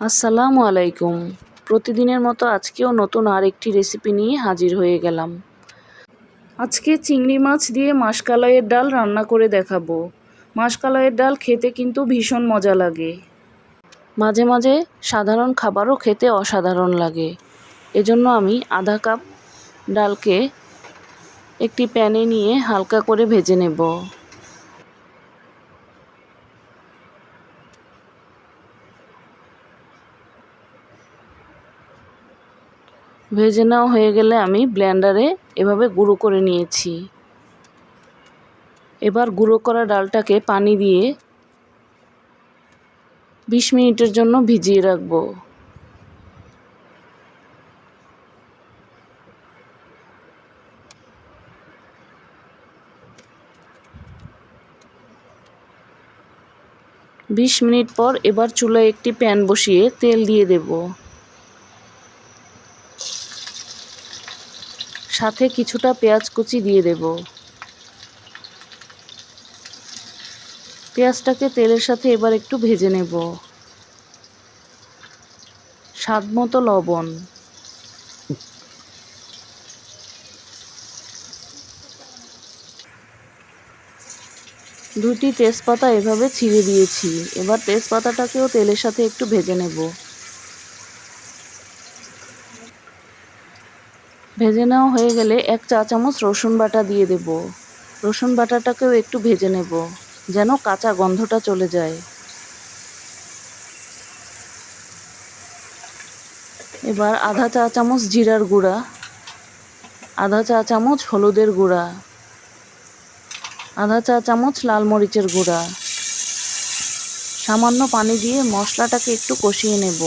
আসসালামু আলাইকুম। প্রতিদিনের মতো আজকেও নতুন আরেকটি রেসিপি নিয়ে হাজির হয়ে গেলাম। আজকে চিংড়ি মাছ দিয়ে মাসকালাইয়ের ডাল রান্না করে দেখাবো। মাসকালাইয়ের ডাল খেতে কিন্তু ভীষণ মজা লাগে। মাঝে মাঝে সাধারণ খাবারও খেতে অসাধারণ লাগে। এজন্য আমি আধা কাপ ডালকে একটি প্যানে নিয়ে হালকা করে ভেজে নেব। ভেজে নেওয়া হয়ে গেলে আমি ব্লেন্ডারে এভাবে গুঁড়ো করে নিয়েছি। এবার গুঁড়ো করা ডালটাকে পানি দিয়ে বিশ মিনিটের জন্য ভিজিয়ে রাখব। বিশ মিনিট পর এবার চুলায় একটি প্যান বসিয়ে তেল দিয়ে দেব। সাথে কিছুটা পেঁয়াজ কুচি দিয়ে দেব। পেঁয়াজটাকে তেলের সাথে এবার একটু ভেজে নেব। স্বাদ মতো লবণ। দুটি তেজপাতা এভাবে ছিঁড়ে দিয়েছি। এবার তেজপাতাটাকেও তেলের সাথে একটু ভেজে নেব। ভেজে নেওয়া হয়ে গেলে এক চা চামচ রসুন বাটা দিয়ে দেব। রসুন বাটাটাকেও একটু ভেজে নেব, যেন কাঁচা গন্ধটা চলে যায়। এবার আধা চা চামচ জিরার গুঁড়া, আধা চা চামচ হলুদের গুঁড়া, আধা চা চামচ লাল মরিচের গুঁড়া। সামান্য পানি দিয়ে মশলাটাকে একটু কষিয়ে নেব।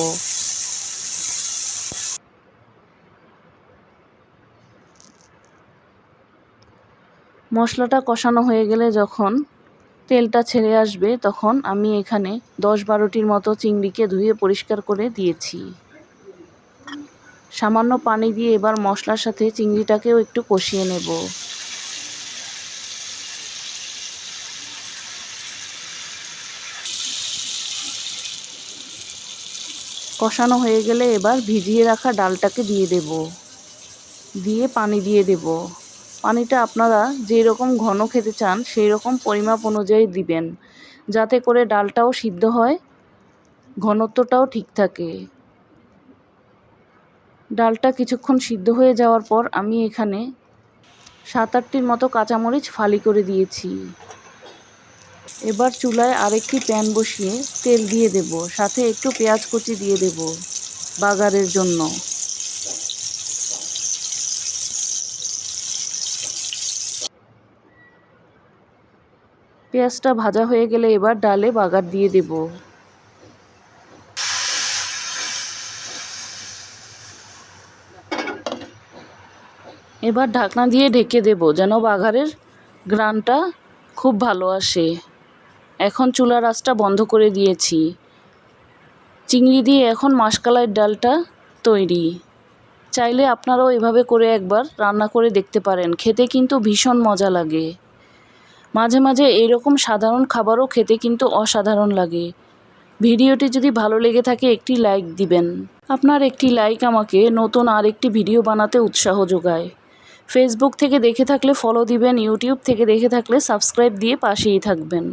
মশলাটা কষানো হয়ে গেলে যখন তেলটা ছেড়ে আসবে, তখন আমি এখানে দশ বারোটির মতো চিংড়িকে ধুয়ে পরিষ্কার করে দিয়েছি। সামান্য পানি দিয়ে এবার মশলার সাথে চিংড়িটাকেও একটু কষিয়ে নেব। কষানো হয়ে গেলে এবার ভিজিয়ে রাখা ডালটাকে দিয়ে দেব। দিয়ে পানি দিয়ে দেব। পানিটা আপনারা যেই রকম ঘন খেতে চান সেই রকম পরিমাপ অনুযায়ী দিবেন। যাতে করে ডালটাও সিদ্ধ হয়, ঘনত্বটাও ঠিক থাকে। ডালটা কিছুক্ষণ সিদ্ধ হয়ে যাওয়ার পর আমি এখানে সাত আটটির মতো কাঁচামরিচ ফালি করে দিয়েছি। এবার চুলায় আরেকটি প্যান বসিয়ে তেল দিয়ে দেব, সাথে একটু পেঁয়াজ কুচি দিয়ে দেব বাগারের জন্য। পেঁয়াজটা ভাজা হয়ে গেলে এবার ডালে বাগার দিয়ে দেব। এবার ঢাকনা দিয়ে ঢেকে দেব যেন বাঘারের গ্রানটা খুব ভালো আসে। এখন চুলার আঁচটা বন্ধ করে দিয়েছি। চিংড়ি দিয়ে এখন মাসকালাইয়ের ডালটা তৈরি। চাইলে আপনারাও এভাবে করে একবার রান্না করে দেখতে পারেন, খেতে কিন্তু ভীষণ মজা লাগে। মাঝে মাঝে এরকম সাধারণ খাবারও খেতে কিন্তু অসাধারণ লাগে। ভিডিওটি যদি ভালো লেগে থাকে, একটি লাইক দিবেন। আপনার একটি লাইক আমাকে নতুন আর একটি ভিডিও বানাতে উৎসাহ যোগায়। ফেসবুক থেকে দেখে থাকলে ফলো দিবেন, ইউটিউব থেকে দেখে থাকলে সাবস্ক্রাইব দিয়ে পাশেই থাকবেন।